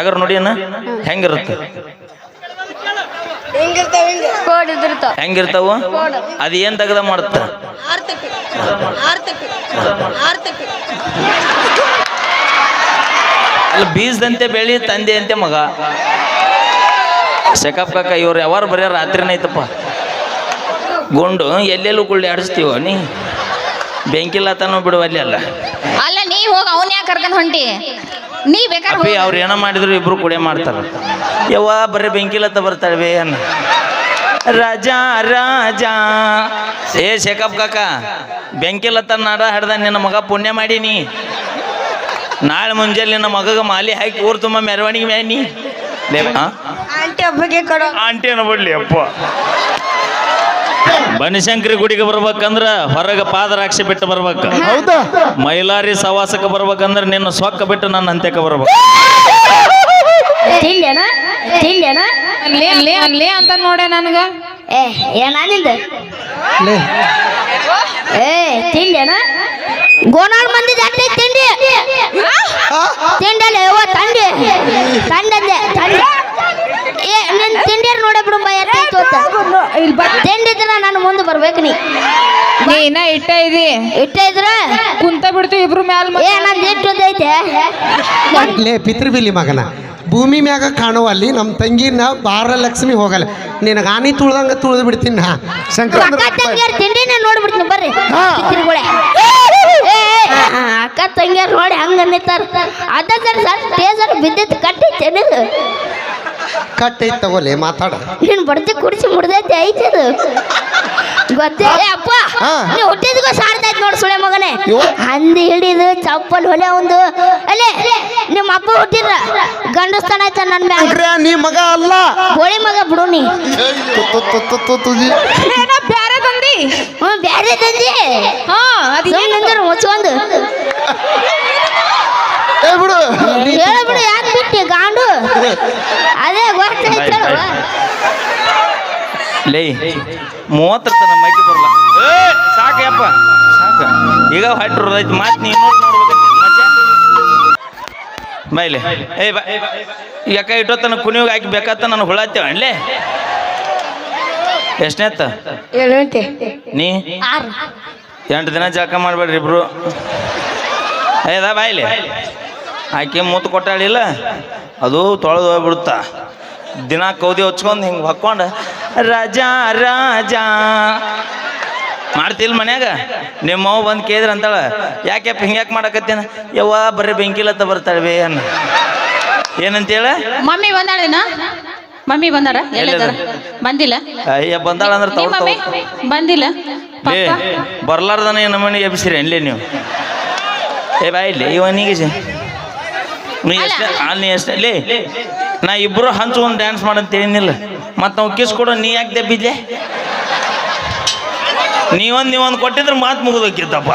ಟಗರ್ ನೋಡಿ ಅನ್ನ ಹೆಂಗಿರುತ್ತೆ? ಹೆಂಗಿರ್ತಾವ ಅದ ಹೆಂಗಿರ್ತಾವು? ಅದು ಏನ್ ತೆಗ್ದ ಮಾಡುತ್ತ? ಅಲ್ಲ ಬೀಜದಂತೆ ಬೆಳಿ ತಂದೆ ಅಂತೆ ಮಗ. ಶೆಕಪ್ ಕಾಕ ಇವ್ರು ಯಾವಾರು ಬರೀ ರಾತ್ರಿನೇ ಐತಪ್ಪ. ಗುಂಡು ಎಲ್ಲೆಲ್ಲೂ ಗುಳ್ಳಿ ಆಡಿಸ್ತೀವ ನೀ? ಬೆಂಕಿಲ್ಲತನೂ ಬಿಡುವ ಅಲ್ಲಿ ಅಲ್ಲ. ಅಲ್ಲ ನೀ ಹೋಗಿ ಅವನ್ ಯಾಕೆ ಕರ್ಕೊಂಡು ಹೊಂಟಿ? ನೀ ಬೇಕಾದ್ರೆ ಅಪ್ಪಿ ಅವ್ರು ಏನೋ ಮಾಡಿದ್ರು ಇಬ್ರು ಕೂಡ ಮಾಡ್ತಾರೆ. ಯವ್ವ ಬರೀ ಬೆಂಕಿಲತ್ತ ಬರ್ತಾಳೆ ಅನ್ನ. ರಾಜ ರಾಜಾ. ಏ ಶೇಖಪ್ ಕಾಕ ಬೆಂಕಿಲತ್ತ ನಾಡ ಹಡ್ದ ನಿನ್ನ ಮಗ ಪುಣ್ಯ ಮಾಡೀನಿ. ನಾಳೆ ಮುಂಜಾನೆ ನಿನ್ನ ಮಗಗೆ ಮಾಲಿ ಹಾಕಿ ಊರು ತುಂಬ ಮೆರವಣಿಗೆ ಮ್ಯಾನಿ ಆಂಟಿ ಹಬ್ಬಕ್ಕೆ ಕೊಡೋ. ಆಂಟಿ ಬಿಡ್ಲಿ ಅಪ್ಪ. ಬನಶಂಕರಿ ಗುಡಿಗೆ ಬರ್ಬೇಕಂದ್ರ ಹೊರಗ ಪಾದರಾಕ್ಷಿ ಬಿಟ್ಟು ಬರ್ಬೇಕು. ಹೌದಾ? ಮೈಲಾರಿ ಸವಾಸಕ್ಕೆ ಬರ್ಬೇಕಂದ್ರ ನಿನ್ನ ಸೊಕ್ಕ ಬಿಟ್ಟು ನನ್ನ ಅಂತ್ಯಕ್ಕೆ ಬರ್ಬೇಕು. ತಿಂದೇನ ತಿಂದೇನ ಲೇ ಲೇ ಲೇ ಅಂತ ನೋಡೆ ನನಗ. ಏ ಏನಾನಿಂದ ಲೇ. ಏ ತಿಂದೇನ ಗೋನಾಳ್ ಮಂದಿ ಜಾತ್ರೆ ತಿಂಡಿ ತಿಂಡಲ್ಲ ಯವ್ವ ತಂಡಿ ತಂಡಂದೆ ತಂಡಿ ಏ ನಿನ್ ತಿಂಡಿಯರ್ ನೋಡ ಬಿಡು ಬೈ ಇಲ್ಲಿ ಬಾ. ತಿಂಡಿದ್ರ ನಾನು ಮುಂದೆ ಬರ್ಬೇಕು ನೀ. ನೀ ಇನ್ನ ಇಟ್ಟ ಇದಿ. ಇಟ್ಟ ಇದ್ರ? ಕುಂತ ಬಿಡ್ತೀವಿ ಇಬ್ರು ಮ್ಯಾಲ ಏ ನಂದು ಇಟ್ಟದೈತೆ ಲೇ ಪಿತೃಬಿಲಿ ಮಗನ. ಭೂಮಿ ಮ್ಯಾಗ ಕಾಣುವಲ್ಲಿ ನಮ್ಮ ತಂಗಿನ ಬಾರಲಕ್ಷ್ಮಿ ಹೋಗಲ್ಲ. ನಿನಗ ಆನಿ ತುಳ್ದಂಗ ತುಳಿದು ಬಿಡ್ತೀನಿ ನಾ. ಶಂಕರ ಅಕ್ಕ ತಂಗಿಯರ್ ತಿಂಡಿನ ನೋಡ್ಬಿಡ್ತೀನಿ ಬರ್ರಿ. ಚಿತ್ರಗಳೇ ಅಕ್ಕ ತಂಗಿಯರ್ ನೋಡಿ ಹಂಗ ಅನ್ನಿತಾರ. ಅದ ಸರ್ ಸರ್ ಟೇಸರ್ ಬಿದ್ದಿತ್ತು ಕಟ್ಟಿತ್ತೆ ಕಟ್ಟೈತ್ ತಗೋಲೆ ಮಾತಾಡ. ನೀನ್ ಬಡ್ತಿ ಕುಡಿಸಿ ಮುಡ್ದೈತೆ ಐತೆ ಅದು. ಗೊತ್ತೇ? ಏ ಅಪ್ಪ ಹಾ. ನೀ ಹುಟ್ಟಿದ್ಕೋ ಸಾರ್ತೈತೆ ನೋಡ್ ಸುಳೆ ಮಗನೇ? ಹಂದಿ ಹಿಡಿದು ಚಪ್ಪಲ್ ಹೊಲೆ ಒಂದು. ಅಲ್ಲೇ ನಿಮ್ಮ ಅಪ್ಪ ಹುಟ್ಟಿದ್ರ? ಗಂಡಸ್ತಾನ ಆಯ್ತ ನನ್ ಮ್ಯಾಗ? ನೀ ಮಗ ಅಲ್ಲ. ಹೋಳಿ ಮಗ ಬಿಡು ನೀ. ತು, ತು, ತು, ತು, ತು, ತುಜಿ. ಏನೋ ಬ್ಯಾರೆ ತಂದಿ ಹ್ಞೂ ಬ್ಯಾರೆ ತಂದಿ ಹಾ ಅದು ಸುಮ್ಮನೆ ಮುಚ್ಚೊಂದು ಏ ಬಿಡು. ನೀ ಹೇಳ್ಬಿಡು ಯಾಕೆ ಬಿಟ್ಟಿ ಗಾಂಡು? ಲೇ ಮೂವತ್ತರ ತನ ಮೈಗೆ ಬರಲ್ಲ ಸಾಕ ಈಗ ಹೊಟ್ಟೈತಿ ಮಾತು ನೀನು ನೋಡ್ಬೇಕಂತ ಮಜಾ ಬೈಲೆ. ಏ ಬಾ ಯಾಕ ಇಟ್ಟೋತನ ಕುಣಿಯೋಗಿ ಹಾಕಿ ಬೇಕಾತ ನಾನು ಹುಳತ್ತೇವ ಅಲ್ಲೇ ಎಷ್ಟನೇತ್ತ ನೀ? ಆರು. ಎಂಟು ದಿನ ಜಳಕ ಮಾಡಬೇಡ್ರಿ ಇಬ್ರು. ಏದಾ ಬಾಯ್ಲಿ ಆಕೆ ಮೂತು ಕೊಟ್ಟಾಳಿಲ್ಲ. ಅದು ತೊಳೆದು ಹೋಗ್ಬಿಡುತ್ತ. ದಿನ ಕೌದಿ ಹಚ್ಕೊಂಡು ಹಿಂಗೆ ಹೊಕ್ಕೊಂಡು ರಾಜಾ ರಾಜಾ. ಮಾಡ್ತಿಲ್ ಮನ್ಯಾಗ? ನಿಮ್ಮವ್ ಬಂದು ಕೇದ್ರ ಅಂತಾಳ ಯಾಕೆಪ್ಪ ಹಿಂಗ್ಯಾಕೆ ಮಾಡಕತ್ತೇನ? ಯವ್ವ ಬರೀ ಬೆಂಕಿಲತ್ತ ಬೇ ಅನ್ನ. ಏನಂತೇಳ? ಮಮ್ಮಿ ಬಂದಾಳೇನ ಮಮ್ಮಿ ಬಂದಾರ? ಎಲ್ಲಿದಾರ ಬಂದಿಲ್ಲ? ಅಯ್ಯ ಬಂದಾಳ ಅಂದ್ರೆ ನಿಮ್ಮ ಬಂದಿಲ್ಲ? ಏ ಬರ್ಲಾರ್ದನ ಏನು ಮನೆ ಎಬ್ಸಿರಿ ಅನ್ಲೇ ನೀವು? ಏ ಬಾಯಿಲ್ಲ ಇವನಿಗೆ ನೀ ಎಷ್ಟೇ ಅಲ್ಲಿ ಎಷ್ಟೇ ಲೇ. ನಾ ಇಬ್ರು ಹಂಚ್ಕೊಂಡು ಡ್ಯಾನ್ಸ್ ಮಾಡಂತ ಏನಿಲ್ಲ ಮತ್ತು ನಾವು ಕಿಸ್ ಕೊಡೋ ನೀ ಯಾಕೆ ದಬ್ಬಿದ್ಲೆ? ನೀವೊಂದು ನೀವೊಂದು ಕೊಟ್ಟಿದ್ರೆ ಮಾತು ಮುಗಿದೋಕಿತ್ತಪ್ಪ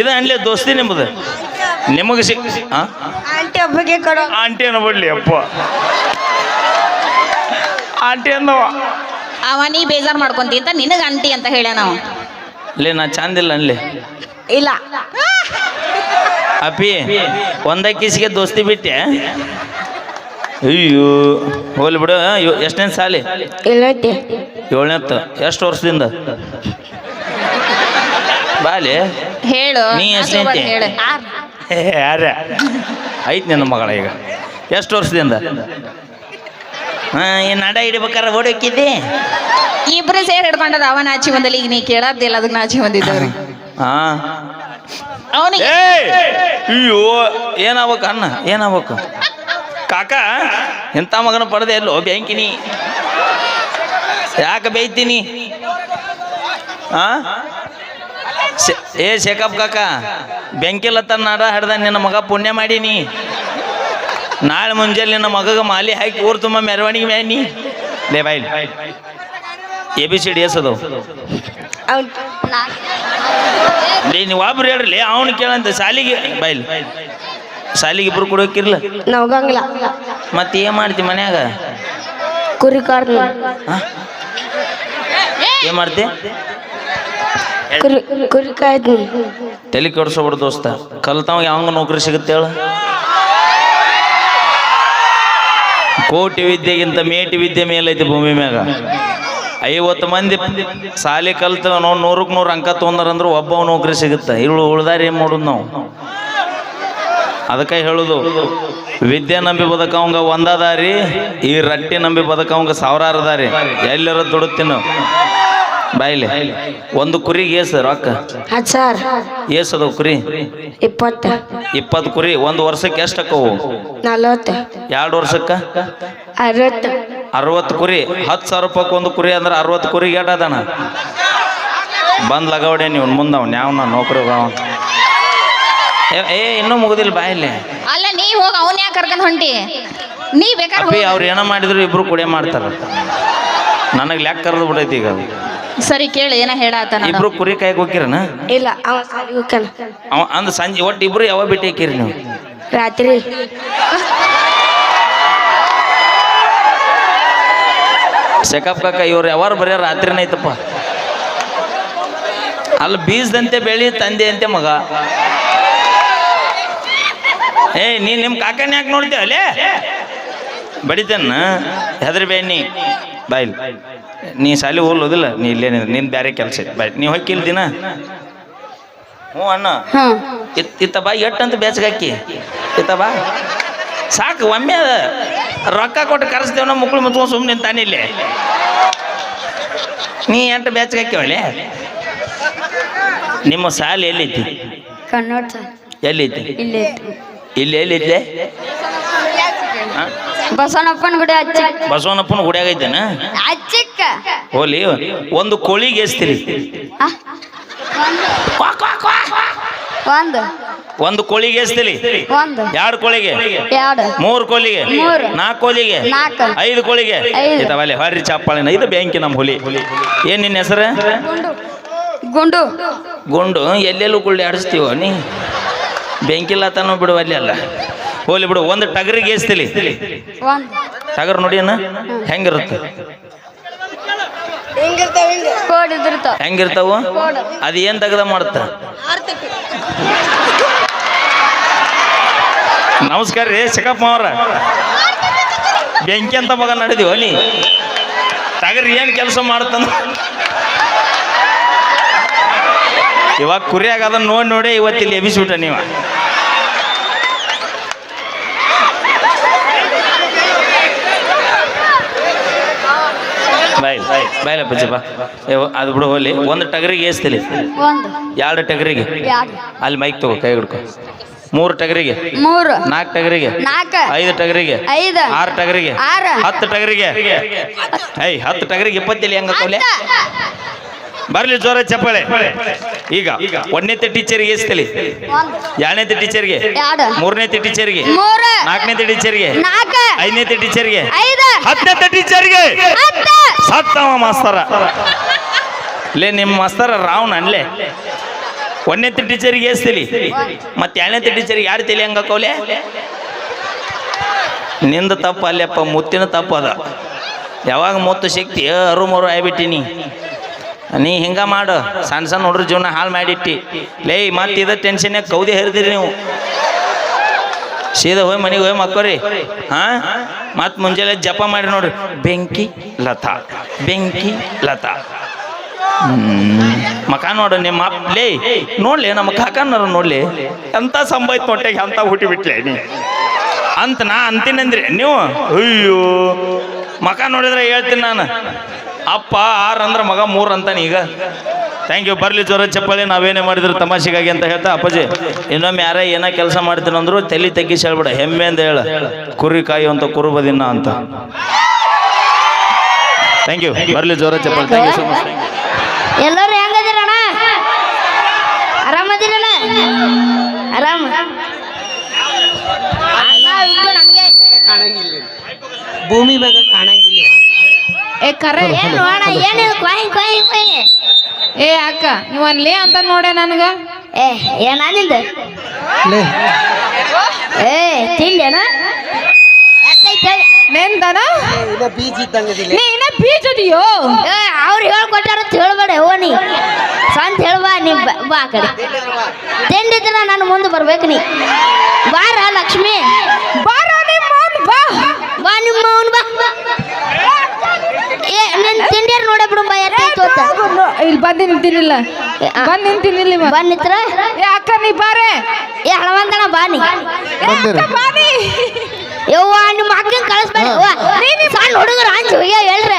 ಇದು ಅನ್ಲೇ ದೋಸ್ತಿ ನಿಮ್ಮದು ನಿಮಗೆ ಸಿಕ್ ಹಾಂ ಆಂಟಿ ಹಬ್ಬಕ್ಕೆ ಕೊಡೋ. ಆಂಟಿ ಅನ್ನಬಿಡ್ಲಿ ಅಪ್ಪ. ಆಂಟಿ ಅನ್ನವ ಅವ ನೀ ಬೇಜಾರ್ ಮಾಡ್ಕೊಂತಿ ಅಂತ ನಿನಗ ಆಂಟಿ ಅಂತ ಹೇಳ ನಾವು ಲೇ ನಾ ಚಂದಿಲ್ಲ ಅನ್ಲಿ. ಇಲ್ಲ. ಅಪ್ಪಿ ಒಂದ ಕಿಸಿಗೆ ದೋಸ್ತಿ ಬಿಟ್ಟೆ. ಅಯ್ಯೋ ಹೋಗ್ಲಿ ಬಿಡು ಎಷ್ಟನೇ ಸಾಲಿ? ಏಳನೇತ್ತು. ಎಷ್ಟು ವರ್ಷದಿಂದ? ಬಾಲಿ? ಹೇಳು ನೀ ಅದು ಎಷ್ಟನೇ ಬರ್ದ್ ಹೇಳು. ಯಾರ ಐತ್ ನನ್ನ ಮಗಳ ಈಗ. ಎಷ್ಟು ವರ್ಷದಿಂದ? ಹಾ ಏನು ನಡ ಹಿಡಿಬೇಕಾರ ಓಡೋಕಿದ್ದೆ? ಇಬ್ರು ಸೇರಿ ಹಿಡ್ಕೊಂಡದ ಅವನ ನಾಚಿ ಬಂದಲ್ಲಿ ಈಗ ನೀ ಕೇಳದ್ದಿಲ್ಲ ಅದಕ್ಕೆ ನಾಚಿ ಬಂದಿದ್ದವ್ರಿ. ಹಾ. ಅವನಿಗೆ ಅಯ್ಯೋ ಏನಾಗ್ಬೇಕು ಅಣ್ಣ? ಏನಾಗ್ಬೇಕು? ಕಾಕ ಎಂಥ ಮಗನ ಪಡೆದೆ ಎಲ್ಲೋ ಬ್ಯಾಂಕಿನಿ ಯಾಕೆ ಬೇಯ್ತೀನಿ ಆ? ಏ ಶೇಖಪ್ ಕಾಕ ಬೆಂಕಿಲತ್ತ ನಾಡ ಹಡ್ದ ನಿನ್ನ ಮಗ ಪುಣ್ಯ ಮಾಡೀನಿ ನಾಳೆ ಮುಂಜಾನೆ ನಿನ್ನ ಮಗಗೆ ಮಾಲಿ ಹಾಕಿ ಊರು ತುಂಬ ಮೆರವಣಿಗೆ ಮ್ಯಾನಿ ಲೇ ಬಾಯ್ಲಿ A B C D S ಅದು. ನೀವು ಒಬ್ರು ಹೇಳ್ರಿ ಅವನು ಕೇಳಂತ ಶಾಲಿಗೆ ಬಾಯ್ಲಿ ಸಾಲಿಗೆ ಇಬ್ರು ಕೊಡೋಕಿರ್ಲ ಹೋಗಂಗಿಲ್ಲ. ಮತ್ತೆ ಏನ್ ಮಾಡ್ತಿ ಮನ್ಯಾಗ? ಕುರಿ ಕಾರ್ ಏನ್ ಮಾಡ್ತಿ? ಕುರಿ ಕುರಿ ಕಾಯ್ದು ತಲೆ ಕೆಡ್ಸೋಬಿಡು ದೋಸ್ತ. ಕಲ್ತಾವ ಯಾವಂಗ ನೌಕರಿ ಸಿಗುತ್ತೆ ಹೇಳು. ಕೋಟಿ ವಿದ್ಯೆಗಿಂತ ಮೇಟಿ ವಿದ್ಯೆ ಮೇಲೈತಿ ಭೂಮಿ ಮ್ಯಾಗ. ಐವತ್ತು ಮಂದಿ ಸಾಲಿ ಕಲ್ತ ನಾವು ನೂರಕ್ಕೆ ನೂರು ಅಂಕ ತೊಗೊಂಡ್ರಂದ್ರೆ ಒಬ್ಬ ನೌಕರಿ ಸಿಗುತ್ತೆ. ಇಳು ಉಳ್ದಾರ ಏನು ಮಾಡೋದು ನಾವು? ಅದಕ್ಕೆ ಹೇಳುದು ವಿದ್ಯೆ ನಂಬಿ ಬದುಕವಂಗ ಒಂದದಾರಿ ಈ ರಟ್ಟಿ ನಂಬಿ ಬದುಕವಂಗ ಸಾವಿರಾರು ದಾರಿ ಎಲ್ಲರ ದುಡುತ್ತೀನು ಬಾಯ್ಲಿ. ಒಂದು ಕುರಿಗೆ ಏಸು ರೊಕ್ಕ. ಸಾವಿರ. ಏಸದು ಕುರಿ. ಇಪ್ಪತ್ತು. ಇಪ್ಪತ್ತು ಕುರಿ ಒಂದು ವರ್ಷಕ್ಕೆ ಎಷ್ಟು ಅಕ್ಕವು? ನಲವತ್ತು. ಎರಡು ವರ್ಷಕ್ಕೆ? ಅರವತ್ತು. ಅರವತ್ತು ಕುರಿ. ಹತ್ತು ಸಾವಿರ ರೂಪಾಯಿ ಒಂದು ಕುರಿ ಅಂದ್ರೆ ಅರವತ್ತು ಕುರಿಗೆ ಏಟದಣ ಬಂದ್ ಲಗಾವಡೆ ನೀವು ಮುಂದೆ ಅವ್ನು ಯಾವ ನೌಕರಿ ಅವ ಏ ಇನ್ನೂ ಮುಗುದಿಲ್ಲ ಬಾಯಲ್ಲಿ ಅಲ್ಲ ನೀ ಹೋಗಿ ಅವನ್ ಯಾಕೆ ಕರ್ಕೊಂಡ್ ಹೊಂಟಿ? ನೀ ಬೇಕಾದ್ರೆ ಅಪ್ಪಿ ಹೋಗ್. ಅವ್ರು ಏನೋ ಮಾಡಿದ್ರು ಇಬ್ರು ಕುಡಿಯ ಮಾಡ್ತಾರ. ನನಗೆ ಲ್ಯಾಕ್ ಕರೆದು ಬಿಡೈತಿ ಈಗ ಅದು. ಸರಿ ಕೇಳಿ ಏನ ಹೇಳಾತ ಇಬ್ರು ಕುರಿ ಕೈಗೆ ಹೋಗಿರನ ಇಲ್ಲ ಅವ ಸಾಲಿಗೆ ಹೋಗ್ಯಾನ ಅವ ಅಂದ್ ಸಂಜೆ ಒಟ್ಟು ಇಬ್ರು ಯಾವಾಗ ಬಿಟ್ಟು ಹಾಕಿರಿ ನೀವು? ರಾತ್ರಿ. ಸೆಕಪ್ ಕಾಕ ಇವ್ರು ಯಾವಾರು ಬರೀ ರಾತ್ರಿನ ಐತಪ್ಪ. ಅಲ್ಲಿ ಬೀಜದಂತೆ ಬೆಳಿ ತಂದೆ ಅಂತೆ ಮಗ. ಏ ನೀ ನಿಮ್ಮ ಕಾಕನ ಯಾಕೆ ನೋಡ್ತೀಯ ಅಲ್ಲೇ? ಬಡಿತೇನ ಹೆದರ್ಬೇ ನೀ ಬಾಯ್ ನೀ. ಶಾಲೆ ಹೋಗ್ಲೋದಿಲ್ಲ ನೀ ಇಲ್ಲೇ ನಿನ್ ಬೇರೆ ಕೆಲಸ ಬಾಯ್ ನೀ ಹೊಕ್ಕಿಲ್ ದಿನ ಹ್ಞೂ ಅಣ್ಣ. ಇತ್ ಇತ್ತ ಬಾ ಎಟ್ಟಂತ ಬೇಚಗಾಕಿ ಇತ್ತ ಬಾ. ಸಾಕು ಒಮ್ಮೆ ಅದ. ರೊಕ್ಕ ಕೊಟ್ಟು ಕರೆಸ್ತೇವ ನಮ್ಮ ಮಕ್ಕಳು ಮುಚ್ಕೊಂಡು ಸುಮ್ಮನೆ ನಿಂತಾನೆ ಇಲ್ಲಿ. ನೀ ಎಂಟು ಬೇಚಗಾಕಿ ಒಳ್ಳೆ. ನಿಮ್ಮ ಸಾಲ ಎಲ್ಲಿ ಎಲ್ಲೈತಿ ಇಲ್ಲೇ ಎಲ್ಲಿದ್ದೆ? ಬಸವನಪ್ಪನ ಗುಡಿ ಹಚ್ಚ ಬಸವನಪ್ಪನ ಗುಡಿಯಾಗೈತೇನ ಹಚ್ಚಿಕ್ಕ ಹೋಲಿ ಒಂದು ಕೋಳಿಗೆ ಎಸ್ತೀರಿ ಒಂದು. ಒಂದು ಕೋಳಿಗೆ ಎಸ್ತೀರಿ ಒಂದು. ಎರಡು ಕೋಳಿಗೆ? ಎರಡು. ಮೂರು ಕೋಳಿಗೆ? ಮೂರು. ನಾಲ್ಕು ಕೋಳಿಗೆ? ನಾಲ್ಕು. ಐದು ಕೋಳಿಗೆ. ಇದಾವಲ್ಲಿ ಹರಿ ಚಾಪಾಳಿನ ಇದು ಬ್ಯಾಂಕಿ ನಮ್ಮ ಹುಲಿ. ಏನ್ ನಿನ್ನ ಹೆಸರು? ಗುಂಡು. ಗುಂಡು. ಎಲ್ಲೆಲ್ಲೂ ಗುಳ್ಳಿ ಆಡಿಸ್ತೀವ ನೀ? ಬೆಂಕಿಲ್ಲತನೂ ಬಿಡು ಅಲ್ಲಿ ಅಲ್ಲ. ಹೋಲಿ ಬಿಡು ಒಂದು ಟಗರಿಗೆ ಏಸ್ತಿಲಿ. ಒಂದು. ಟಗರ್ ನೋಡಿ ಅಣ್ಣ ಹೆಂಗಿರುತ್ತೆ? ಹೆಂಗಿರ್ತಾವ ಅದ ಹೆಂಗಿರ್ತಾವು? ಅದು ಏನ್ ತೆಗ್ದ ಮಾಡುತ್ತ? ನಮಸ್ಕಾರ ರೀ ಚಿಕ್ಕಪ್ಪ ಅವ್ರ. ಬೆಂಕಿ ಅಂತ ಮಗ ನಡೆದಿವ ನೀ ಟಗರ್ ಏನ್ ಕೆಲಸ ಮಾಡ್ತಾನ ಇವಾಗ ಕುರಿಯಾಗ ಅದನ್ನ ನೋಡಿ ನೋಡಿ ಇವತ್ತಿಲ್ಲಿ ಎಬಿಸ್ಬಿಟ್ಟ ನೀವ. ಬಾಯ್ ಅದು ಬಿಡು ಹೋಲಿ ಒಂದು ಟಗರಿಗೆ ಏಸ್ತಿಲಿ? ಎರಡು ಟಗರಿಗೆ? ಅಲ್ಲಿ ಮೈಕ್ ತಗೋ ಕೈ ಹಿಡ್ಕೊ. ಮೂರು ಟಗರಿಗೆ? ಮೂರು. ನಾಲ್ಕು ಟಗರಿಗೆ? ನಾಲ್ಕು. ಐದು ಟಗರಿಗೆ? ಐದು. ಆರು ಟಗರಿಗೆ? ಆರು. ಹತ್ತು ಟಗರಿಗೆ? ಐ ಹತ್ತು ಟಗರಿಗೆ ಇಪ್ಪತ್ತಿಲ್ಲ ಹೆಂಗ ಕೋಲೆ ಬರ್ಲಿ ಜೋರ ಚಪ್ಪಾಳೆ. ಈಗ ಒಂದನೇ ಟೀಚರ್ಗೆ ಎಸ್ತಲಿ ಒಂದು. ಎರಡನೇ ಟೀಚರ್ಗೆ ಎರಡು. ಮೂರನೇ ಟೀಚರ್ಗೆ ಮೂರು. ನಾಲ್ಕನೇ ಟೀಚರ್ಗೆ ನಾಲ್ಕು. ಐದನೇ ಟೀಚರ್ಗೆ ಐದು. ಹತ್ತನೇ ಟೀಚರ್ಗೆ ಸತ್ತವ ಮಾಸ್ತರ. ಲೇ ನಿಮ್ಮ ಮಾಸ್ತರ ರಾವ್ ಅನ್ಲೆ. ಒಂದನೇ ಟೀಚರ್ಗೆ ಎಸ್ತಲಿ ಮತ್ತೆ ಎರಡನೇ ಟೀಚರ್ಗೆ ಯಾರು ತಲೆ ಹಂಗ ಕೌಲೆ ನಿಂದ ತಪ್ಪ ಅಲ್ಲಪ್ಪ ಮುತ್ತಿನ ತಪ್ಪು ಅದ. ಯಾವಾಗ ಮುತ್ತು ಶಕ್ತಿ ಅರು ಮರು ಆಗ್ಬಿಟ್ಟಿನಿ. ನೀ ಹಿಂಗ ಮಾಡು. ಸಣ್ಣ ಸಣ್ಣ ಹುಡ್ರ ಜೀವನ ಹಾಳು ಮಾಡಿಟ್ಟಿ. ಲೇ, ಮತ್ತೆ ಇದ ಟೆನ್ಷನ್ ಕೌದಿ ಹರಿದಿರಿ ನೀವು. ಸೀದಾ ಹೋಯ್ ಮನೆಗೆ ಹೋಯ್ ಮಕ್ಕೋರಿ. ಹಾ? ಮತ್ ಮುಂಜಾನೆ ಜಪ ಮಾಡಿ ನೋಡ್ರಿ. ಬೆಂಕಿ, ಲತಾ. ಬೆಂಕಿ, ಲತಾ. ಮಕ ನೋಡು ನಿಮ್ಮ ಲೇ, ನೋಡ್ಲಿ ನಮ್ಮ ಕಾಕನರ ನೋಡ್ಲಿ. ಎಂತ ಸಂಭಾಯ್ತು ಹೊಟ್ಟೆಗೆ ಅಂತ ಹುಟ್ಟಿ ಬಿಟ್ಲೆ ನೀ? ಅಂತ ನಾ ಅಂತೀನಂದ್ರಿ. ನೀವು? ಅಯ್ಯೋ. ಮಕ ನೋಡಿದ್ರೆ ಹೇಳ್ತೀನಿ ನಾನು. ಅಪ್ಪ ಆರ್ ಅಂದ್ರೆ ಮಗ ಮೂರು ಅಂತಾನೆ ಈಗ. ಥ್ಯಾಂಕ್ ಯು ಬರ್ಲಿ ಜೋರ ಚಪ್ಪಳಿ ನಾವೇನೇ ಮಾಡಿದ್ರು ತಮಾಷೆಗಾಗಿ ಅಂತ ಹೇಳ್ತಾ ಅಪ್ಪಾಜಿ. ಇನ್ನೊಮ್ಮೆ ಯಾರೇ ಏನೋ ಕೆಲಸ ಮಾಡ್ತೀನಿ ಅಂದ್ರು ತಲೆ ತಗ್ಗಿಸಿ ಹೇಳ್ಬಿಡ. ಹೆಮ್ಮೆ ಅಂತ ಹೇಳ. ಕುರಿ ಅಂತ ಕುರುಬದಿನ ಅಂತ. ಥ್ಯಾಂಕ್ ಯು ಬರ್ಲಿ ಜೋರ ಚಪ್ಪಳಿ. ಥ್ಯಾಂಕ್ ಯು ಸೊ ಮಚ್ ಎಲ್ಲರೂ ಹೆಂಗದಿರಣ ಆರಾಮದಿರಣ ಆರಾಮ ಅಣ್ಣ ಇಬ್ರು ನಮಗೆ ಕಾಣಂಗಿಲ್ಲ. ಭೂಮಿ ಬಗ್ಗೆ ಕಾಣಂಗಿಲ್ಲ. ಏ ಕರೆ ಏನು ನೋಡ ಏನಿದು ಕೊಯ್ ಕೊಯ್ ಕೊಯ್ ಏ ಅಕ್ಕ ನೀವು ಲೇ ಅಂತ ನೋಡೆ ನನಗ? ಏ ಏನ ನಿಂದು? ಲೇ. ಏ ಹೇಳಿ? ನೆಂದನ? ಇಲ್ಲ ಬೀಜ ಇದ್ದಂಗದಿಲ್ಲ. ನೀ ಇನ್ನ ಬೀಜದಿಯೋ ಏ ಅವ್ರು ಹೇಳ್ಕೊಟ್ಟಾರ ಅಂತ ಹೇಳ್ಬೇಡ ಓ ನೀ. ಸಂತ ಹೇಳ್ಬಾ ನೀ ಬಾ- ಬಾ ಆ ಕಡೆ. ತಿಂಡಿದ್ರ ನಾನು ಮುಂದೆ ಬರ್ಬೇಕು ನೀ. ಬಾರ ಲಕ್ಷ್ಮಿ ಬಾರ ನಿಮ್ಮ ಅವ್ನ್ ಬಾ ಬಾ ನಿಮ್ಮ ಇಲ್ಲಿ ಬಂದು ನಿಂತಿನಿಲ್ಲ ಬಂದು ನಿಂತಿನಿಲ್ಲ ಇವ. ಬಂದ್ ನಿತ್ರ? ಏ ಅಕ್ಕ ನೀ ಬಾರೆ. ಏ ಹಳವಂದಣ ಬಾನಿ ಬಾನಿ ಯವ್ವ ನಿಮ್ಮ ಅಕ್ಕನ ಕಳಿಸ್ಬೇಡ ಯವ್ವ. ಸಣ್ಣ ಹುಡುಗರು ಅಂಜು ಹೋಗ್ಯ ಹೇಳ್ರೆ.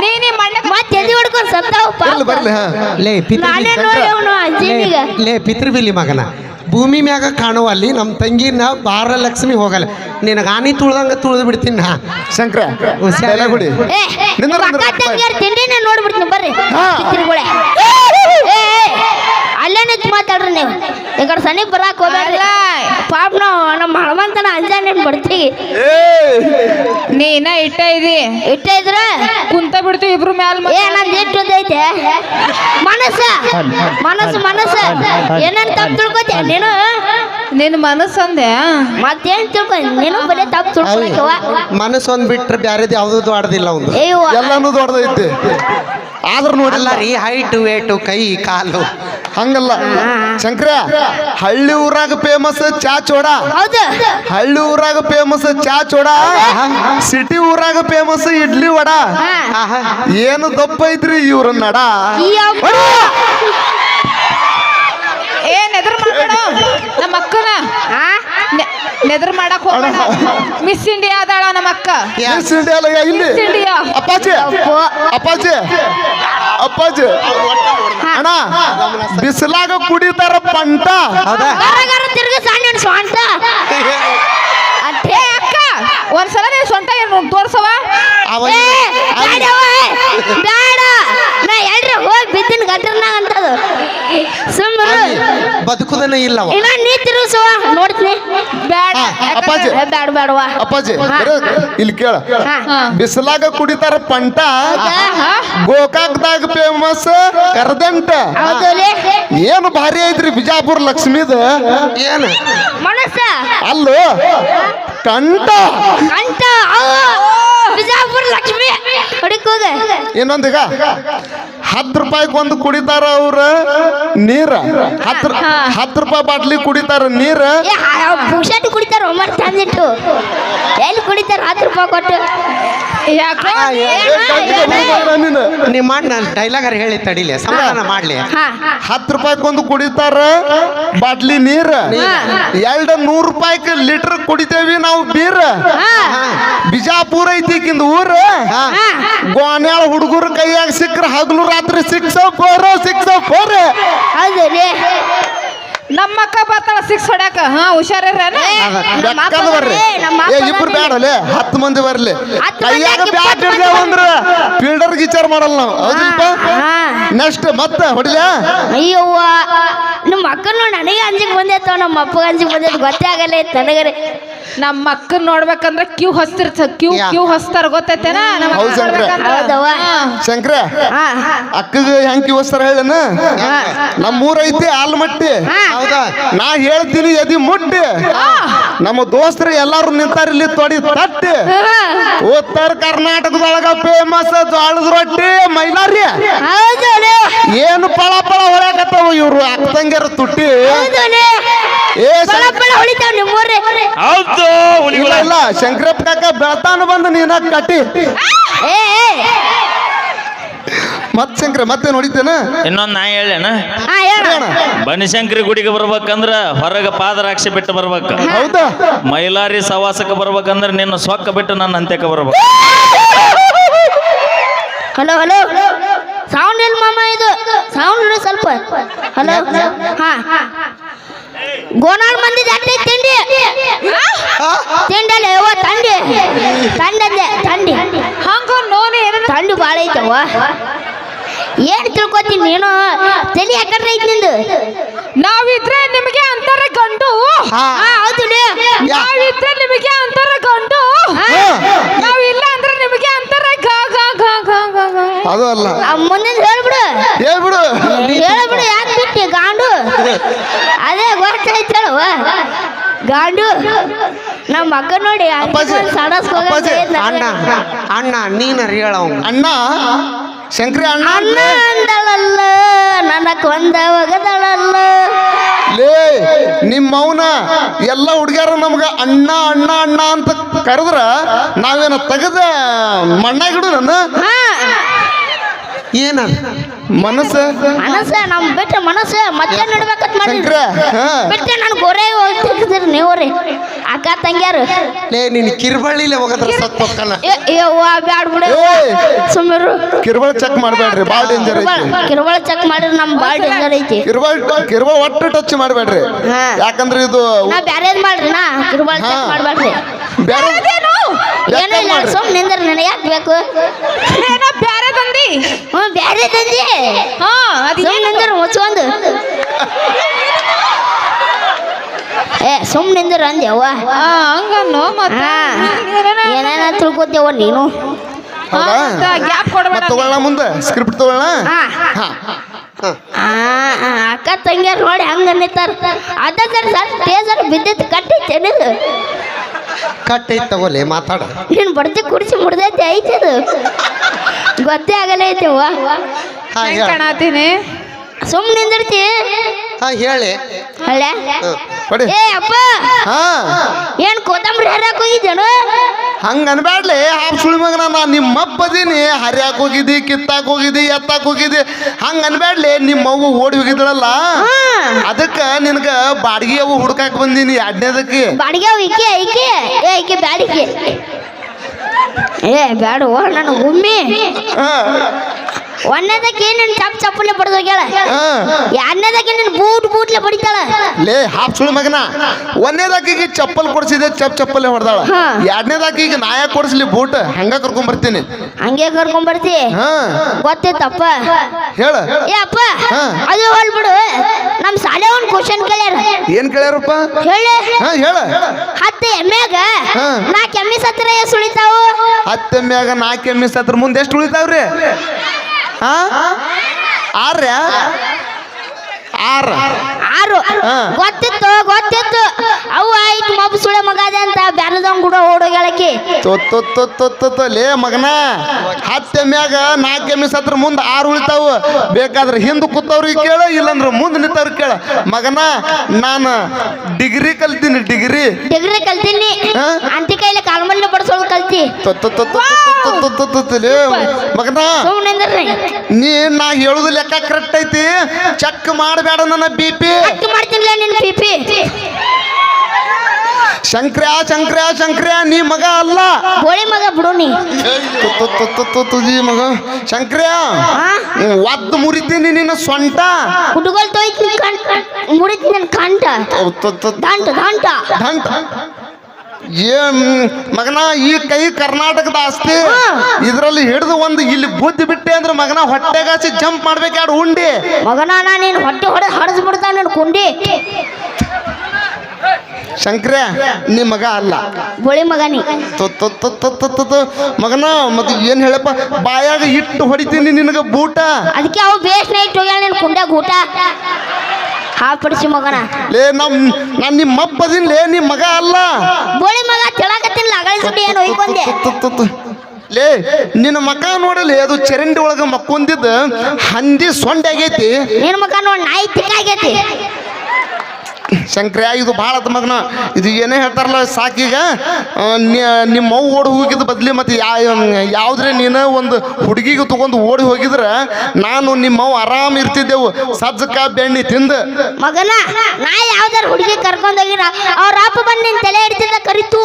ನೀ ನೀ ಅಣ್ಣ ಮತ್ತೆ ಎದಿ ಹೊಡ್ಕೊಂಡು ಸತ್ತಾವಪ್ಪ ಬರ್ಲಿ ಹಾ. ಲೇ ನಾನೇ ನೋಡಿ ಅವನು ಅಜ್ಜಿನಿಗ ಲೇ ಪಿತೃಬಿಲಿ ಮಗನ. ಭೂಮಿ ಮ್ಯಾಗ ಕಾಣುವ ಅಲ್ಲಿ ನಮ್ಮ ತಂಗಿನ ಬಾರಲಕ್ಷ್ಮಿ ಹೋಗಲ್ಲ. ನಿನಗೆ ಆನಿ ತುಳ್ದಂಗ ತುಳಿದು ಬಿಡ್ತೀನಿ ನಾ. ಶಂಕರ ಹೊಡಿ ಏ ನಿಂದ್ರ, ನಿಮ್ಮ ಅಕ್ಕ ನಿಂದ್ರ. ತಂಗಿಯರ್ ತಿಂಡಿನ ನೋಡ್ಬಿಡ್ತೀನಿ ಬರ್ರಿ ಕಿತ್ತಿರಿಗುಳೆ. ಅಲ್ಲೇ ನಿಂತು ಮಾತಾಡ್ರಿ ನೀವು. ಈ ಕಡೆ ಸನಿ ಬರಾಕ್ ಹೋಗ್ಬೇಡ್ರಿ. ಪಾಪ ನಾವು ನಮ್ಮ ಹನುಮಂತನ ಅಂಜಾನೇನ್ ಬರ್ತೀವಿ ನೀನ ಇಟ್ಟ ಇದಿ. ಇಟ್ಟ ಇದ್ರ? ಕುಂತ ಬಿಡ್ತೀವಿ ಇಬ್ರು ಮ್ಯಾಲ ಏ ನಂದು ಐತೆ? ಮನಸ್ಸ? ಮನಸ್ಸು ಮನಸ್ಸು? ಏನೇನ್ ತಪ್ಪು ತಿಳ್ಕೊತೀಯ? ನೀನು? ನಿನ್ನ ಮನಸ್ಸು ಅಂದೆ. ಮತ್ತೇನ್ ತಿಳ್ಕೊ ನೀನು ಬರೀ ತಪ್ಪು ತಿಳ್ಕೊಳಕವ ಮನಸ್ಸು ಒಂದ್ ಬಿಟ್ರೆ ಬ್ಯಾರೇದು ಯಾವ್ದು ದೊಡ್ಡದಿಲ್ಲ ಒಂದು. ಎಲ್ಲಾನು ದೊಡ್ಡದೈತಿ ಆದ್ರೂ ನೋಡಲ್ಲ ನೋಡಿಲ್ಲ ರೀ ಹೈಟ್ ವೇಟು ಕೈ ಕಾಲು. ಹಂಗಲ್ಲ. ಶಂಕರ ಹಳ್ಳಿ ಊರಾಗ ಫೇಮಸ್ ಚಾ ಚೋಡ ಹೌದು. ಹಳ್ಳಿ ಊರಾಗ ಫೇಮಸ್ ಚಾ ಚೋಡ ಸಿಟಿ ಊರಾಗ ಫೇಮಸ್ ಇಡ್ಲಿ ವಡ. ಏನು ದಪ್ಪ ಐತ್ರಿ ಇವ್ರ ನಡ. ಏನ್ ಎದುರು ಮಾಡಬೇಡ ನಮ್ಮ ಅಕ್ಕನ ಆ? ನೆ- ನೆದರ್ ಮಾಡಕ್ ಹೋಗೋಣ ಮಿಸ್ ಇಂಡಿಯಾ ಅದಾಳ ನಮ್ಮ ಅಕ್ಕ ಮಿಸ್ ಇಂಡಿಯಾ ಅಲ್ಲ, ಇಲ್ಲಿ? ಮಿಸ್ ಇಂಡಿಯಾ ಅಪ್ಪಾಜಿ. ಅಪ್ಪಾಜಿ. ಅಪ್ಪಾಜಿ. ಅಣ್ಣ ಬಿಸಿಲಾಗ ಕುಡಿತಾರ ಪಂಟ. ತಿರುಗಿ ಸಣ್ಣ ಸ್ವಂತ ಏ ಅಕ್ಕ ಒಂದ್ಸಲ ನೀನ್ ಸೊಂಟ ಏನು ತೋರ್ಸವ ಬ್ಯಾಡವ್ವ, ನಾ ಎಲ್ರಿ ಹೋಗಿ ಬಿದ್ದಿನ ಗಟ್ಟರ್ನಾಗ ಅಂತದು. ಬದುಕುದನೇ ಇಲ್ಲ ಇನ್ನ ನೀ ತಿರುಗಿಸುವ ನೋಡ್ತೀನಿ. ಬ್ಯಾಡ ಹಾ, ಅಪ್ಪಾಜಿ. ಏ, ಬ್ಯಾಡ ಬ್ಯಾಡವ್ವ ಅಪ್ಪಾಜಿ ಬರೀ ಇಲ್ಲಿ ಕೇಳ. ಹಾ. ಬಿಸಿಲಾಗ ಕುಡಿತಾರ ಪಂಟ? ಗೋಕಾಕ್ದಾಗ ಫೇಮಸ್ ಕರ್ದಂಟ. ಏನು ಭಾರಿ ಐತ್ರಿ ಬಿಜಾಪುರ ಲಕ್ಷ್ಮೀದ? ಏನು? ಮನಸ್ಸ? ಅಲ್ಲೋ? ಕಂಟ ಕಂಠ. ಅವು, ಬಿಜಾಪುರ ಲಕ್ಷ್ಮಿ. ಇನ್ನೊಂದೀಗ? ಹತ್ತು ರೂಪಾಯಿಗೆ ಒಂದು ಕುಡಿತಾರ ಅವ್ರ ನೀರ. ಹತ್ತು ಹತ್ತು ರೂಪಾಯಿ ಬಾಟ್ಲಿ ಕುಡಿತಾರ ನೀರ. ಕುಡಿತಾರ ಎಲ್ಲಿ ಕುಡಿತಾರ ಹತ್ತು ರೂಪಾಯಿ ಕೊಟ್ಟು? ಯಾಕೋ ನೀ ನಿಮ್ಮ ಡೈಲಾಗ್ ಡೈಲಾಗರ್ ಹೇಳಿ ತಡಿಲಿ ಸಮಾಧಾನ ಮಾಡ್ಲಿ. ಹತ್ತು ರೂಪಾಯಿಗೊಂದು ಕುಡಿತಾರ ಬಾಟ್ಲಿ ನೀರ. ಎರಡು ನೂರು ರೂಪಾಯಿಗೆ ಲೀಟರ್ ಕುಡಿತೇವಿ ನಾವು ಬೀರ್ ಬಿಜಾಪುರ ಐತಿ ಕಿಂದ ಊರ. ಗೋನ್ಯಾಳ ಹುಡುಗರು ಕೈಯಾಗ ಸಿಕ್ಕ್ರ ಹಗಲು ರಾತ್ರಿ ಸಿಕ್ಸ ಫೋರ್ ಸಿಕ್ಸ ಫೋರ್ ನಮ್ಮ ಅಕ್ಕ ಬರ್ತಾಳ ಸಿಕ್ಸ್ ಹೊಡ್ಯಾಕ? ಹಾ ಹುಷಾರೇ ನಮ್ಮ ಅಪ್ಪ ಬೆಕ್ಕದ ಬರ್ರಿ ಏ ಇಬ್ರು ಹತ್ತು ಮಂದಿ ಬರ್ಲಿ. ಕೈಯಾಗ ಬ್ಯಾಟ್ ಇಪ್ಪತ್ತು ಹಿಡ್ದೇವ ಅಂದ್ರ ಫೀಲ್ಡರ್ ವಿಚಾರ ಮಾಡಲ್ಲ ನಾವು. ಹೌದಿಲ್ಪ? ಹಾ. ನೆಕ್ಸ್ಟ್ ಮತ್ತೆ ಹೊಡಿಲ? ಅಯ್ಯವ್ವ ನಮ್ಮ ಅಕ್ಕನ ನನಗೆ ಅಂಜಿಗೆ ಬಂದೈತವ ನಮ್ಮ ಅಪ್ಪಗ ಅಂಜಿಗೆ ಬಂದೈತೆ ಗೊತ್ತೇ ಆಗಲ್ಲ ನನಗರೆ ನಮ್ಮ ಅಕ್ಕನ ನೋಡ್ಬೇಕಂದ್ರೆ ಕ್ಯೂ ಹಸ್ತಿರ್ತ ಕ್ಯೂ ಕ್ಯೂ ಹಸ್ತಾರ ಗೊತ್ತೈತೇನ? ಶಂಕ್ರೆ. ಅಕ್ಕಗ ಹೆಂಗ್ ಕ್ಯೂ ಹೇಳನ? ಹೇಳ ಊರ ಐತಿ ಆಲ್ಮಟ್ಟಿ ಹೌದಾ? ನಾ ಹೇಳ್ತೀನಿ ಎದಿ ಮುಟ್ಟಿ. ನಮ್ಮ ದೋಸ್ತರು ಎಲ್ಲಾರು ನಿಂತಾರ ಇಲ್ಲಿ ತೊಡಿ ತಟ್ಟಿ. ಉತ್ತರ ಕರ್ನಾಟಕದೊಳಗ ಫೇಮಸ್ ಜೋಳದ ರೊಟ್ಟಿ ಮೈಲಾರಿ. ಏನು ಪಳ ಪಳ ಹೊಳ್ಯಾಕತ್ತಾವ ಇವ್ರು? ಅಕ್ಕಂಗೆ ತುಟ್ಟಿ. ಏ ಹೌದು ಇಲ್ಲ ಶಂಕರಪ್ಪ ಕಾಕ ಬೆಳತಾನು ಬಂದು ನೀನ ಕಟ್ಟಿ. ಮತ್ ಶಂಕರ ಮತ್ತೆ ನೋಡಿದ್ದೇನ. ಇನ್ನೊಂದು ನಾ ಹೇಳೇನ ಹಾ ಹೇಳ. ಬನಶಂಕರಿ ಗುಡಿಗೆ ಬರ್ಬೇಕಂದ್ರ ಹೊರಗ ಪಾದರಾಕ್ಷಿ ಬಿಟ್ಟು ಬರ್ಬೇಕು. ಹೌದಾ? ಮೈಲಾರಿ ಸವಾಸಕ್ಕೆ ಬರ್ಬೇಕಂದ್ರ ನಿನ್ನ ಸೊಕ್ಕ ಬಿಟ್ಟು ನನ್ನ ಅಂತ್ಯಕ್ಕೆ ಬರ್ಬೇಕು. Hello hello. ಸೌಂಡ್ ಇಲ್ಲ ಮಾಮ ಇದು? ಸೌಂಡ್ ಇಡು ಸ್ವಲ್ಪ. ಹಲೋ. ಹಾ. ಗೋನಾಳ್ ಮಂದಿ ಜಾತ್ರೆ ತಿಂಡಿ? ತಿಂಡಲ್ಲ ಯವ್ವ ತಂಡಿ. ತಂಡಂದೆ ತಂಡಿ. ಹಂಗ ನೋನಿ ಏನ ತಂಡಿ ಭಾಳ ಐತವ್ವ. ಏನ್ ತಿಳ್ಕೊತೀನಿ ನೀನು? ತಲೆ ಯಾಕಂದ್ರೆ ಐತಿ ನಿಂದು. ನಾವಿದ್ರೆ ನಿಮಗೆ ಅಂತಾರ ಗಂಡು. ಹಾ. ಹೌದು. ನಾವಿದ್ರೆ ನಿಮಗೆ ಅಂತಾರ ಗಂಡು. ಇಲ್ಲ ಅಂದ್ರೆ ನಿಮಗೆ ಅಂತಾರ ಗ ಗ ಗ ಗ ಗ ಗ. ಅದು ಅಲ್ಲ. ಮುಂದಿನ ಹೇಳ್ಬಿಡು. ಹೇಳ್ಬಿಡು. ಹೇಳ್ಬಿಡು ಯಾಕೆ ಬಿಟ್ಟಿ? ಗಾಂಡು. ಅದೇ ಗೊತ್ತಾಯ್ತಳವ ಗಾಂಡು ನಮ್ಮ ಮಕ್ಕ ನೋಡಿ ಅಣ್ಣ ಅಣ್ಣ ನೀನರ ಹೇಳ ಅಣ್ಣ ಶಂಕರಿ ಅಣ್ಣ ಅಣ್ಣ ಅಂದಳಲ್ಲ ನನ್ನ ಒಂದ ಒಗದಳಲ್ಲ. ಲೇ ನಿಮ್ಮ ಮೌನ ಎಲ್ಲ ಹುಡುಗ್ಯಾರ ನಮ್ಗ ಅಣ್ಣ ಅಣ್ಣ ಅಣ್ಣ ಅಂತ ಕರೆದ್ರ ನಾವೇನ ತೆಗದ ಮಣ್ಣಾಗಿಡು ನನ್ನ? ಏನ? ಮನಸ್ಸ? ಮನಸ್ಸು ನಮ್ ಬಿಟ್ಟ ಮನಸ್ಸ ಮತ್ತೆ ನಡ್ಬೇಕಂತ ಮಾಡಿದ್ರ? ಬಿಟ್ಟೆ ನನ್ ಗೊರೆ ಹೋಗ್ತಿರ್ತೀರಿ ರೀ. ಅಕ್ಕ ತಂಗ್ಯಾರು. ಲೇ ನೀನು ಕಿರ್ಬಳ್ಳಿಲೆ ಹೋಗದ್ರ ಸತ್ ಹೊಕ್ಕನ ಏ ಏ ಅವ್ವ ಬ್ಯಾಡ್ ಬಿಡು! ಸುಮ್ಮಿರು ಕಿರ್ಬಳ ಚೆಕ್ ಮಾಡಬೇಡ್ರಿ ಭಾಳ ಡೇಂಜರ್ ಐತಿ. ಕಿರುಬಳ ಚೆಕ್ ಮಾಡಿದ್ರೆ ನಮ್ ಬಾಳ ಡೇಂಜರ್ ಐತಿ. ಕಿರ್ಬಳ ಕಿರ್ಬಳ ಒಟ್ಟು ಟಚ್ ಮಾಡಬೇಡ್ರಿ. ಯಾಕಂದ್ರೆ ಇದು ನಾ ಬ್ಯಾರೇದ್ ಮಾಡ್ರಿ ನಾ ಕಿರ್ಬಳ ಚೆಕ್. ಮಾಡ್ಬೇಡ್ರಿ. ಬೇರೆ ಏನೂ ಇಲ್ಲ ಸುಮ್ ನಿಂದ್ರ ನನಗೆ ಯಾಕೆ ಬೇಕು? ಏನೋ ಬ್ಯಾರೆ ತಂದಿ ಹ್ಞೂ ಬ್ಯಾರೆ ತಂದಿ ಹಾ ಅದ್ ನಿಂದ್ರ ಮುಚ್ಕೊಂದು ಏ ಸುಮ್ಮನೆ ನಿಂದ್ರ ಅಂದೆ ಅವ್ವ ಆ, ಹಂಗನ್ನು ಮತ್ತ? ಏನೇನ ತಿಳ್ಕೊತೇವ ನೀನು. ಗ್ಯಾಪ್ ಕೊಡ್ಬೇಡ ತಗೊಳ್ಳೋಣ ಮುಂದೆ ಸ್ಕ್ರಿಪ್ಟ್ ತಗೊಳ್ಳೋಣ ಹಾ. ಹಾ. ಆ, ಆ, ಅಕ್ಕ ತಂಗಿಯರ್ ನೋಡಿ ಹಂಗ ಅನ್ನಿತಾರ ಅದಕ್ಕೆ ಸರ್ ಸರ್ ಟೇಸರ್ ಬಿದ್ದಿತ್ತು ಕಟ್ಟಿ ಕಟ್ ಕಟ್ಟಿ ತಗೋಲೆ ಮಾತಾಡ. ನೀನು ಬಡ್ತಿ ಕುಡಿಸಿ ಮುಡ್ದೈತೆ ಐತೆ ಅದು ಗೊತ್ತೇ ಆಗಲ್ಲ ಐತೆ ಕಾಣತೀನಿ? ಸುಮ್ ನಿಂದಿರ್ತಿ? ಹಾ ಹೇಳಿ. ಕೊಡಿ ಏ ಅಪ್ಪ! ಹಾ. ಏನ್ ಕೊತ್ತಂಬರಿ ಹರಿಯಾಕ ಹೋಗಿದ್ದೇನು ಹಂಗ ಅನ್ಬ್ಯಾಡ್ಲಿ. ಆ ಸುಳಿ ಮಗನ ನಾ ನಿಮ್ಮ ಅಪ್ಪದೀನಿ ಹೋಗಿದಿ ಹೋಗಿದ್ದಿ ಕಿತ್ತಾಕ್ ಹೋಗಿದ್ದಿ ಎತ್ತಾಕ್ ಹೋಗಿದ್ದಿ. ಹಂಗ ಅನ್ಬ್ಯಾಡ್ಲಿ. ನಿಮ್ಮ ಅವ್ವ ಓಡಿ ಹೋಗಿದ್ಳಲ್ಲ? ಅದಕ್ಕ ನಿನಗ ಬಾಡಿಗೆ ಅವು ಹುಡ್ಕಾಕ್ ಬಂದೀನಿ. ಎರಡನೇದಕ್ಕೆ. ಬಾಡಿಗೆ ಅವ್ ಈಕೆ ಈಕೆ ಏ ಈಕೆ ಬ್ಯಾಡಿಕೆ ಏ ಬ್ಯಾಡ ಓ ನನ್ನ ಗುಮ್ಮಿ. ಹಾ. ಒಂದನೇದಕ್ಕೆ ನಿನ್ನ ಚಪ್ ಚಪ್ಪಲೆ ಪಡೆದು ಹೋಗ್ಯಾಳ ಹಾ. ಎರಡನೇದಕ್ಕೆ ನಿನ್ನ ಬೂಟ್ ಬೂಟ್ಲೆ ಬಡಿತಾಳ. ಲೇ ಹಾಫ್ ಸುಳಿ ಮಗನ. ಒಂದನೇದಾಕಿಗೆ ಚಪ್ಪಲ್ ಕೊಡ್ಸಿದೆ ಚಪ್ ಚಪ್ಪಲ್ಲೇ ಹೊಡೆದಾಳ. ಎರಡನೇದಾಕಿಗೆ ನಾಯ ಕೊಡಿಸ್ಲಿ ಬೂಟ್ ಹಂಗ ಕರ್ಕೊಂಡ್ ಬರ್ತೀನಿ. ಹಂಗೆ ಕರ್ಕೊಂಡ್ ಬರ್ತಿ? ಹಾ. ಗೊತ್ತಿತ್ತಪ್ಪ ಹೇಳ. ಏ ಅಪ್ಪ ಹಾ. ಅದು ಹೋಲ್ಬಿಡು ನಮ್ ಸಾಲೆ ಒಂದ್ ಕ್ವಶನ್ ಕೇಳ್ಯಾರ. ಏನ್ ಕೇಳ್ಯಾರಪ್ಪ? ಹೇಳ. ಹಾ ಹೇಳ. ಹತ್ತು. ನಾ ಕೆಮ್ಮಿ ಸತ್ರ ಸುಳಿತಾವು ಎಮ್ಮೆಗ ನಾಲ್ಕು ಎಮ್ಮೆ ಸತ್ರ ಮುಂದೆ ಎಷ್ಟು ಉಳಿತಾವ್ರಿ? ಹಾ ಆರ್ಯ? ಆರ. ಆರು. ಗೊತ್ತಿತ್ತು ಗೊತ್ತಿತ್ತು. ಮಗಾದೆ ಅಂತ ಬ್ಯಾರದವ್ ಕೂಡ ಓಡೋಗ್ಯಾಳಕಿ ಲೇ ಮಗನ ಹತ್ತೆಮ್ಯಾಗ ನಾಲ್ಕು ಮಿಸ್ ಸತ್ರ ಮುಂದೆ ಆರು ಉಳಿತಾವು ಬೇಕಾದ್ರೆ ಹಿಂದೆ ಕೂತವ್ರಿಗೆ ಕೇಳ ಇಲ್ಲಂದ್ರೆ ಮುಂದೆ ನಿಂತವ್ರಿಗೆ ಕೇಳ ಮಗನ ನಾನು ಡಿಗ್ರಿ ಕಲ್ತೀನಿ ಡಿಗ್ರಿ ಡಿಗ್ರಿ ಕಲ್ತೀನಿ? ಅಂತಿ ಕೈಲಿ ಕಾಲ್ಮಲ್ಲೆ ಬಡ್ಸೋದು ಕಲ್ತಿ ಲೇ ಮಗನ ನೀ ನಾ ಹೇಳುದು ಲೆಕ್ಕ ಕರೆಕ್ಟ್ ಐತಿ ಚೆಕ್ ಮಾಡಬೇಡ ನನ್ನ ಬಿ ಪಿ ಮಾಡ್ತೀನಿ ನಿನ್ನ ಬಿ ಪಿಪಿ ಶಂಕ್ರ್ಯಾ ಶಂಕ್ರ್ಯಾ ಶಂಕ್ರ್ಯಾ ನೀ ಮಗ ಅಲ್ಲ. ಹೋಳಿ ಮಗ ಬಿಡು ನೀ. ತು- ತು- ತು- ತು- ತು- ತುಜಿ ಮಗ. ಶಂಕ್ರ್ಯಾ ಒದ್ದ ಮುರಿತೀನಿ ನಿನ್ನ ಸೊಂಟ ಹುಡುಗಲ್ ತೊಯ್ತು ನನ್ ಕಂಟ ತು- ತು- ತು- ದಂಟ ದಂಟ. ದಂಟ. ಏನ್ ಮಗನ ಈ ಕೈ ಕರ್ನಾಟಕದ ಆಸ್ತಿ. ಇದ್ರಲ್ಲಿ ಹಿಡಿದು ಒಂದು ಇಲ್ಲಿ ಬುದ್ಧಿ ಬಿಟ್ಟೆ ಅಂದ್ರೆ ಮಗನ ಹೊಟ್ಟೆಗಾಸಿ ಜಂಪ್ ಮಾಡ್ಬೇಕು ಎರಡು ಉಂಡಿ. ಮಗನ ನಾ ನೀನ್ ಹೊಟ್ಟೆ ಹೊಡೆ ಹಡಸ್ ನನ್ ಕುಂಡಿ. ಶಂಕ್ರ್ಯ ನೀ ಮಗ ಅಲ್ಲ. ಬೋಳಿ ಮಗನಿ. ಮಗನ ಮತ್ತೆ ಏನ್ ಹೇಳಪ್ಪ? ಬಾಯಾಗ ಇಟ್ಟು ಹೊಡಿತೀನಿ ನಿನಗ ಬೂಟ. ಅದಕ್ಕೆ ಅವು ಬೇಸ್ ನೈಟ್ ಹೋಗ್ಯಾಳ ನಿನ್ ಕುಂಡ್ಯಾಗ ಊಟ ಹಾಪಿಡಿಸಿ ಮಗನ. ಲೇ ನಮ್ ನಾನ್ ನಿಮ್ಮ ಅಪ್ಪದಿನ್ ಲೇ ನಿಮ್ ಮಗ ಅಲ್ಲ. ಬೋಳಿ ಮಗ ತಿಳಕತ್ತಿಲ್ಲ ಅಗಳ ಸುಡಿ ಏನು ತು. ಲೇ ನಿನ್ನ ಮಕ ನೋಡಲಿ ಅದು ಚರಂಡಿ ಒಳಗ ಮಕ್ಕೊಂದಿದ್ದ ಹಂದಿ ಸೊಂಡೆ ಆಗೈತಿ. ನಿನ್ ಮಗ ನೋಡ್ ನಾಯಿ ತಿಕ್ಕಾಗೈತಿ. ಶಂಕ್ರ್ಯ ಇದು ಭಾಳ ಆತ ಮಗನ. ಇದು ಏನೇ ಹೇಳ್ತಾರಲ್ಲ ಸಾಕೀಗ ನಿಮ್ಮ ಅವು ಓಡಿ ಹೋಗಿದ್ದ ಬದ್ಲಿ ಮತ್ತೆ ಯಾವ್ದ್ರೆ ನೀನು ಒಂದು ಹುಡುಗಿಗೆ ತೊಗೊಂಡು ಓಡಿ ಹೋಗಿದ್ರೆ ನಾನು ನಿಮ್ಮ ಆರಾಮ ಆರಾಮ್ ಇರ್ತಿದ್ದೆವು. ಸಜ್ಜಕ ಬೆಣ್ಣೆ ತಿಂದು. ಮಗನ ನಾ ಯಾವ್ದಾರ ಹುಡುಗಿ ಕರ್ಕೊಂಡೋಗಿರ ಅವ್ರ ಅಪ್ಪ ಬಂದು ನಿನ್ ತಲೆ ಹಿಡ್ತಿದ್ದ ಕರಿತು.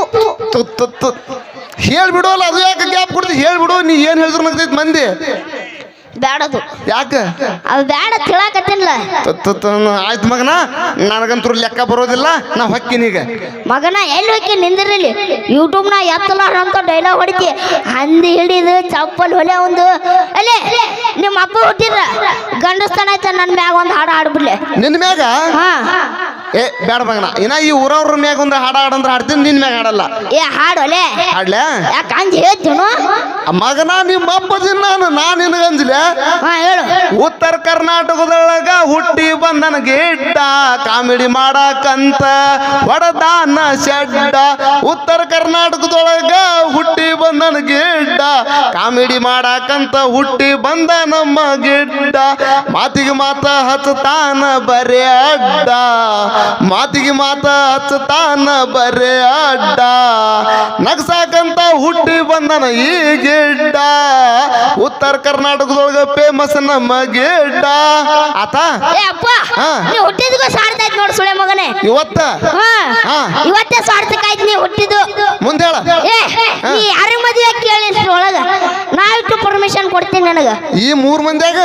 ತು- ತು- ತು. ಹೇಳ್ಬಿಡು ಅಲ್ಲ ಅದು ಯಾಕೆ ಗ್ಯಾಪ್ ಕೊಡ್ತಿ? ಹೇಳ್ಬಿಡು ನೀ ಏನು ಹೇಳಿದ್ರು ನಗ್ತೈತಿ ಮಂದಿ? ಬ್ಯಾಡದು. ಯಾಕೆ? ಅದು ಬ್ಯಾಡ ತಿಳಾಕತ್ತಿಲ್ಲ. ಆಯ್ತು ಮಗನ ನನಗಂತೂ ಲೆಕ್ಕ ಬರೋದಿಲ್ಲ ನಾ ಹೊಕ್ಕಿನೀಗ ಮಗನ ಎಲ್ಲಿ ಹೊಕ್ಕಿ ನಿಂದಿರಲಿ ಯೂಟ್ಯೂಬ್ನ ಎತ್ತಲಾರ ಅಂತ ಡೈಲಾಗ್ ಹೊಡಿತಿ ಹಂದಿ ಹಿಡಿದು ಚಪ್ಪಲ್ ಹೊಲೆ ಒಂದು. ಅಲ್ಲೇ ನಿಮ್ಮ ಅಪ್ಪ ಹುಟ್ಟಿದ್ರ? ಗಂಡಸ್ತನ ಐತ ನನ್ನ ಮ್ಯಾಗ ಒಂದು ಹಾಡು ಹಾಡ್ಬಿಡ್ಲೆ. ನಿನ್ನ ಮ್ಯಾಗ? ಹಾ. ಏ ಬೇಡ ಮಗನ. ಇನ್ನ ಈ ಊರವ್ರ ಮ್ಯಾಗ ಒಂದು ಹಾಡ ಹಾಡಂದ್ರ ಹಾಡ್ತೀನಿ ನಿನ್ ಮ್ಯಾಗ ಹಾಡಲ್ಲ. ಏ ಹಾಡೋಲೆ? ಹಾಡ್ಲ? ಯಾಕ ಅಂಜಿ ಹೇಳ್ತೀನು? ಮಗನ ನಿಮ್ಮ ಅಪ್ಪಜಿ ನಾನು ನಾನು ನಿನಗಂಜಲೆ ಹೇಳು. ಉತ್ತರ ಕರ್ನಾಟಕದೊಳಗ ಹುಟ್ಟಿ ಬಂದನ ಗಿಡ್ಡ ಕಾಮಿಡಿ ಮಾಡಕಂತ ಹೊಡೆದಾನ ಶೆಡ್ಡ. ಉತ್ತರ ಕರ್ನಾಟಕದೊಳಗ ಹುಟ್ಟಿ ಬಂದ ಬಂದನ ಗಿಡ್ಡ ಕಾಮಿಡಿ ಮಾಡಾಕಂತ ಹುಟ್ಟಿ ಬಂದ ನಮ್ಮ ಗಿಡ್ಡ. ಮಾತಿಗೆ ಮಾತ ಹಚ್ಚತಾನ ಬರೇ ಅಡ್ಡ. ಮಾತಿಗೆ ಮಾತ ಹಚ್ಚತಾನ ಬರೇ ಅಡ್ಡ. ನಗ್ಸಾಕಂತ ಹುಟ್ಟಿ ಬಂದನ ಈ ಗಿಡ್ಡ ಉತ್ತರ ಕರ್ನಾಟಕದೊಳಗ ಫೇಮಸ್ ನಮ್ಮ ಗಿಡ್ಡ. ಆತ? ಏ ಅಪ್ಪ ಹಾ. ನೀ ಹುಟ್ಟಿದ್ಗೂ ಸಾರ್ಥೈತ್ ನೋಡು ಸುಳೆ ಮಗನೇ. ಇವತ್ತ. ಇವತ್ತೇ ಸಾರ್ಥಕ ಆಯ್ತು ನೀ ಹುಟ್ಟಿದ್ದು. ಮುಂದೆ ಹೇಳ. ಏ ನೀ ಯಾರ ಮದುವೆ ಕೇಳಿ ಒಳಗ? ನಾ ಇಟ್ಟು ಪರ್ಮಿಷನ್ ಕೊಡ್ತೀನಿ ನನಗ. ಈ ಮೂರ್ ಮಂದ್ಯಾಗ?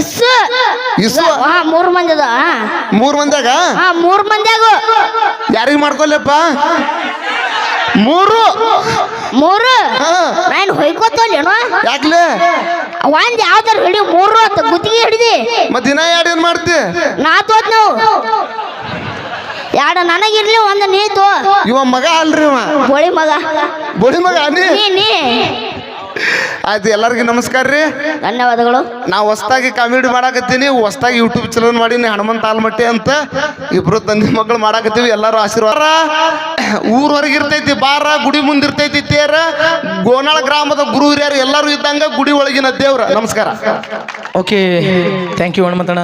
ಇಸ್ ಇಸ್ ಹಾ ಮೂರ್ ಮಂದಿ ಅದ. ಮೂರ್ ಮಂದ್ಯಾಗ? ಹಾ ಮೂರ್ ಮಂದಿಯಾಗು. ಯಾರಿಗೆ ಮಾಡ್ಕೊಲ್ಲಪ್ಪ ಮೂರು. ಮೂರು. ನಾನು ಹೊಯ್ಕೋತಲ್ಲೇನೋ ಯಾಕ್ಲೆ? ಒಂದ್ ಯಾವ್ದಾರ ಹಿಡಿ ಮೂರು ಅಂತ ಗುತ್ತಿಗೆ ಹಿಡಿದಿ. ಮತ್ ದಿನ ಎರಡು ಏನ್ ಮಾಡ್ತಿ? ನಾ ತೋತ್ ನಾವು. ಯಾಡ ನನಗಿರ್ಲಿ ಒಂದ್ ನೀತು ಇವ ಮಗ ಅಲ್ರಿ ಇವ? ಬೋಳಿ ಮಗ. ಬೋಳಿ ಮಗ ನೀ ನೀ. ಆಯ್ತು ಎಲ್ಲರಿಗೂ ನಮಸ್ಕಾರ ರೀ. ಧನ್ಯವಾದಗಳು. ನಾ ಹೊಸ್ದಾಗಿ ಕಾಮಿಡಿ ಮಾಡಾಕತ್ತೀನಿ ಹೊಸ್ದಾಗಿ ಯೂಟ್ಯೂಬ್ ಚಲೋ ಮಾಡೀನಿ ಹನುಮಂತ ಆಲ್ಮಟ್ಟಿ ಅಂತ ಇಬ್ರು ತಂದೆ ಮಕ್ಕಳು ಮಾಡಾಕತ್ತೀವಿ ಎಲ್ಲರೂ ಆಶೀರ್ವಾದ. ಊರವರೆಗೆ ಇರ್ತೈತಿ ಬಾರ ಗುಡಿ ಮುಂದಿರ್ತೈತಿ ತೇರ ಗೋನಾಳ ಗ್ರಾಮದ ಗುರು ಹಿರಿಯರು ಎಲ್ಲರೂ ಇದ್ದಂಗ ಗುಡಿ ಒಳಗಿನ ದೇವ್ರ. ನಮಸ್ಕಾರ. Okay thank you ಹನುಮಂತಣ್ಣ.